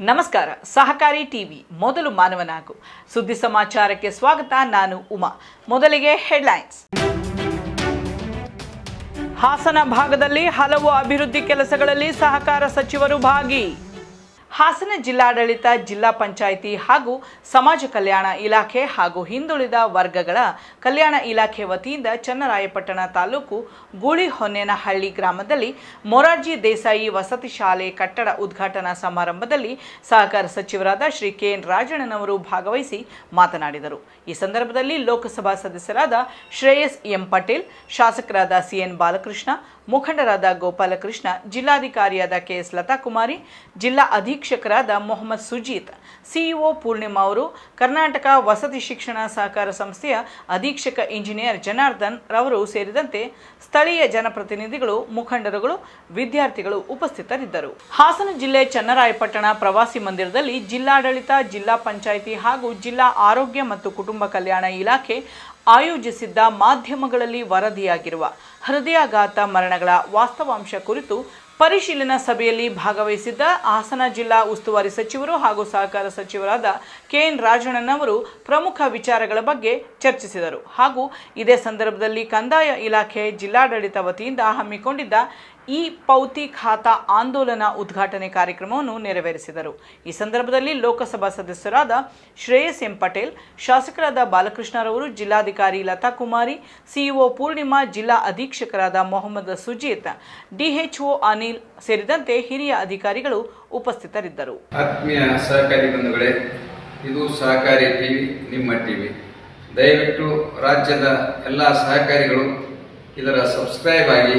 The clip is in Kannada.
ನಮಸ್ಕಾರ, ಸಹಕಾರಿ ಟಿವಿ, ಮೊದಲು ಮಾನವನಾಗು. ಸುದ್ದಿ ಸಮಾಚಾರಕ್ಕೆ ಸ್ವಾಗತ, ನಾನು ಉಮಾ. ಮೊದಲಿಗೆ ಹೆಡ್ಲೈನ್ಸ್. ಹಾಸನ ಭಾಗದಲ್ಲಿ ಹಲವು ಅಭಿವೃದ್ಧಿ ಕೆಲಸಗಳಲ್ಲಿ ಸಹಕಾರ ಸಚಿವರು ಭಾಗಿ. ಹಾಸನ ಜಿಲ್ಲಾಡಳಿತ, ಜಿಲ್ಲಾ ಪಂಚಾಯಿತಿ ಹಾಗೂ ಸಮಾಜ ಕಲ್ಯಾಣ ಇಲಾಖೆ ಹಾಗೂ ಹಿಂದುಳಿದ ವರ್ಗಗಳ ಕಲ್ಯಾಣ ಇಲಾಖೆ ವತಿಯಿಂದ ಚನ್ನರಾಯಪಟ್ಟಣ ತಾಲೂಕು ಗೂಳಿಹೊನ್ನೇನಹಳ್ಳಿ ಗ್ರಾಮದಲ್ಲಿ ಮೊರಾರ್ಜಿ ದೇಸಾಯಿ ವಸತಿ ಶಾಲೆ ಕಟ್ಟಡ ಉದ್ಘಾಟನಾ ಸಮಾರಂಭದಲ್ಲಿ ಸಹಕಾರ ಸಚಿವರಾದ ಶ್ರೀ ಕೆ ಎನ್ ರಾಜಣ್ಣನವರು ಭಾಗವಹಿಸಿ ಮಾತನಾಡಿದರು. ಈ ಸಂದರ್ಭದಲ್ಲಿ ಲೋಕಸಭಾ ಸದಸ್ಯರಾದ ಶ್ರೇಯಸ್ ಎಂ ಪಟೇಲ್, ಶಾಸಕರಾದ ಸಿಎನ್ ಬಾಲಕೃಷ್ಣ, ಮುಖಂಡರಾದ ಗೋಪಾಲಕೃಷ್ಣ, ಜಿಲ್ಲಾಧಿಕಾರಿಯಾದ ಕೆಎಸ್ ಲತಾಕುಮಾರಿ, ಜಿಲ್ಲಾ ಅಧೀಕ್ಷಕರಾದ ಮೊಹಮ್ಮದ್ ಸುಜೀತ್, ಸಿಇಒ ಪೂರ್ಣಿಮಾ ಅವರು, ಕರ್ನಾಟಕ ವಸತಿ ಶಿಕ್ಷಣ ಸಹಕಾರ ಸಂಸ್ಥೆಯ ಅಧೀಕ್ಷಕ ಇಂಜಿನಿಯರ್ ಜನಾರ್ದನ್ ರವರು ಸೇರಿದಂತೆ ಸ್ಥಳೀಯ ಜನಪ್ರತಿನಿಧಿಗಳು, ಮುಖಂಡರುಗಳು, ವಿದ್ಯಾರ್ಥಿಗಳು ಉಪಸ್ಥಿತರಿದ್ದರು. ಹಾಸನ ಜಿಲ್ಲೆ ಚನ್ನರಾಯಪಟ್ಟಣ ಪ್ರವಾಸಿ ಮಂದಿರದಲ್ಲಿ ಜಿಲ್ಲಾಡಳಿತ, ಜಿಲ್ಲಾ ಪಂಚಾಯಿತಿ ಹಾಗೂ ಜಿಲ್ಲಾ ಆರೋಗ್ಯ ಮತ್ತು ಕುಟುಂಬ ಕಲ್ಯಾಣ ಇಲಾಖೆ ಆಯೋಜಿಸಿದ್ದ ಮಾಧ್ಯಮಗಳಲ್ಲಿ ವರದಿಯಾಗಿರುವ ಹೃದಯಾಘಾತ ಮರಣಗಳ ವಾಸ್ತವಾಂಶ ಕುರಿತು ಪರಿಶೀಲನಾ ಸಭೆಯಲ್ಲಿ ಭಾಗವಹಿಸಿದ್ದ ಹಾಸನ ಜಿಲ್ಲಾ ಉಸ್ತುವಾರಿ ಸಚಿವರು ಹಾಗೂ ಸಹಕಾರ ಸಚಿವರಾದ ಕೆಎನ್ ರಾಜಣ್ಣನವರು ಪ್ರಮುಖ ವಿಚಾರಗಳ ಬಗ್ಗೆ ಚರ್ಚಿಸಿದರು ಹಾಗೂ ಇದೇ ಸಂದರ್ಭದಲ್ಲಿ ಕಂದಾಯ ಇಲಾಖೆ ಜಿಲ್ಲಾಡಳಿತ ವತಿಯಿಂದ ಹಮ್ಮಿಕೊಂಡಿದ್ದ ಈ ಪೌತಿ ಖಾತಾ ಆಂದೋಲನ ಉದ್ಘಾಟನೆ ಕಾರ್ಯಕ್ರಮವನ್ನು ನೆರವೇರಿಸಿದರು. ಈ ಸಂದರ್ಭದಲ್ಲಿ ಲೋಕಸಭಾ ಸದಸ್ಯರಾದ ಶ್ರೇಯಸ್ ಎಂ ಪಟೇಲ್, ಶಾಸಕರಾದ ಬಾಲಕೃಷ್ಣರವರು, ಜಿಲ್ಲಾಧಿಕಾರಿ ಲತಾ ಕುಮಾರಿ, ಸಿಇಒ ಪೂರ್ಣಿಮಾ, ಜಿಲ್ಲಾ ಅಧೀಕ್ಷಕರಾದ ಮೊಹಮ್ಮದ್ ಸುಜೀತ್, ಡಿಎಚ್ಒ ಅನಿಲ್ ಸೇರಿದಂತೆ ಹಿರಿಯ ಅಧಿಕಾರಿಗಳು ಉಪಸ್ಥಿತರಿದ್ದರು. ಆತ್ಮೀಯ ಸಹಕಾರಿ ಬಂಧುಗಳೇ, ಇದು ಸಹಕಾರಿ ಟಿವಿ, ನಿಮ್ಮ ಟಿವಿ. ದಯವಿಟ್ಟು ರಾಜ್ಯದ ಎಲ್ಲ ಸಹಕಾರಿಗಳು ಇದರ ಸಬ್ಸ್ಕ್ರೈಬ್ ಆಗಿ